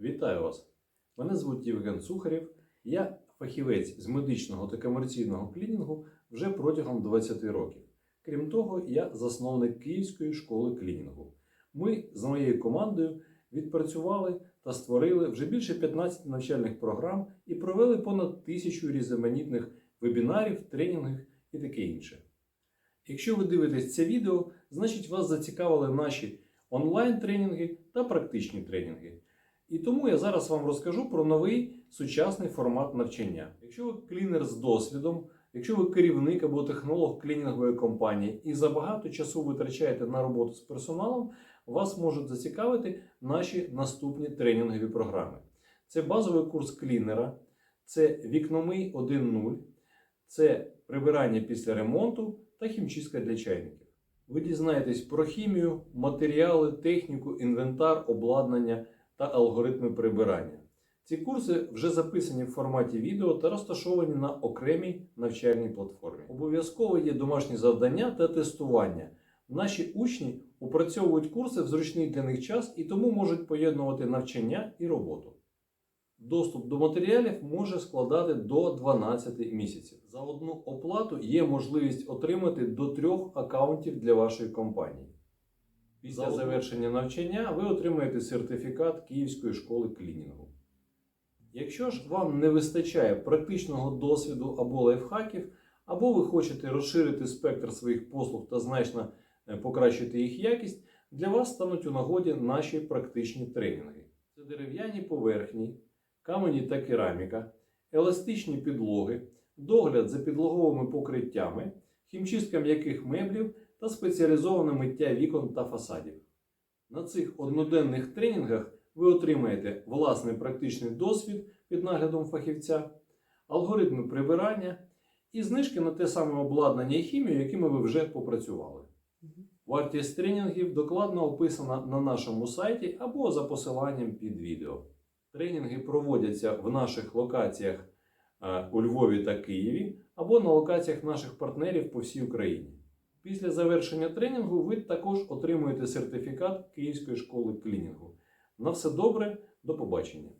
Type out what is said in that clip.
Вітаю вас! Мене звуть Євген Сухарєв. Я фахівець з медичного та комерційного клінінгу вже протягом 20 років. Крім того, я засновник Київської школи клінінгу. Ми з моєю командою відпрацювали та створили вже більше 15 навчальних програм і провели понад тисячу різноманітних вебінарів, тренінгів і таке інше. Якщо ви дивитесь це відео, значить вас зацікавили наші онлайн-тренінги та практичні тренінги. І тому я зараз вам розкажу про новий сучасний формат навчання. Якщо ви клінер з досвідом, якщо ви керівник або технолог клінінгової компанії і забагато часу витрачаєте на роботу з персоналом, вас можуть зацікавити наші наступні тренінгові програми. Це базовий курс клінера, це вікномий 1.0, це прибирання після ремонту та хімчистка для чайників. Ви дізнаєтесь про хімію, матеріали, техніку, інвентар, обладнання та алгоритми прибирання. Ці курси вже записані в форматі відео та розташовані на окремій навчальній платформі. Обов'язково є домашні завдання та тестування. Наші учні опрацьовують курси в зручний для них час і тому можуть поєднувати навчання і роботу. Доступ до матеріалів може складати до 12 місяців. За одну оплату є можливість отримати до трьох аккаунтів для вашої компанії. Після завершення навчання ви отримаєте сертифікат Київської школи клінінгу. Якщо ж вам не вистачає практичного досвіду або лайфхаків, або ви хочете розширити спектр своїх послуг та значно е, покращити їх якість, для вас стануть у нагоді наші практичні тренінги. Це дерев'яні поверхні, камені та кераміка, еластичні підлоги, догляд за підлоговими покриттями, хімчистка м'яких меблів та спеціалізоване миття вікон та фасадів. На цих одноденних тренінгах ви отримаєте власний практичний досвід під наглядом фахівця, алгоритми прибирання і знижки на те саме обладнання і хімію, якими ви вже попрацювали. Вартість тренінгів докладно описана на нашому сайті або за посиланням під відео. Тренінги проводяться в наших локаціях е, у Львові та Києві або на локаціях наших партнерів по всій Україні. Після завершення тренінгу ви також отримуєте сертифікат Київської школи клінінгу. На все добре, до побачення!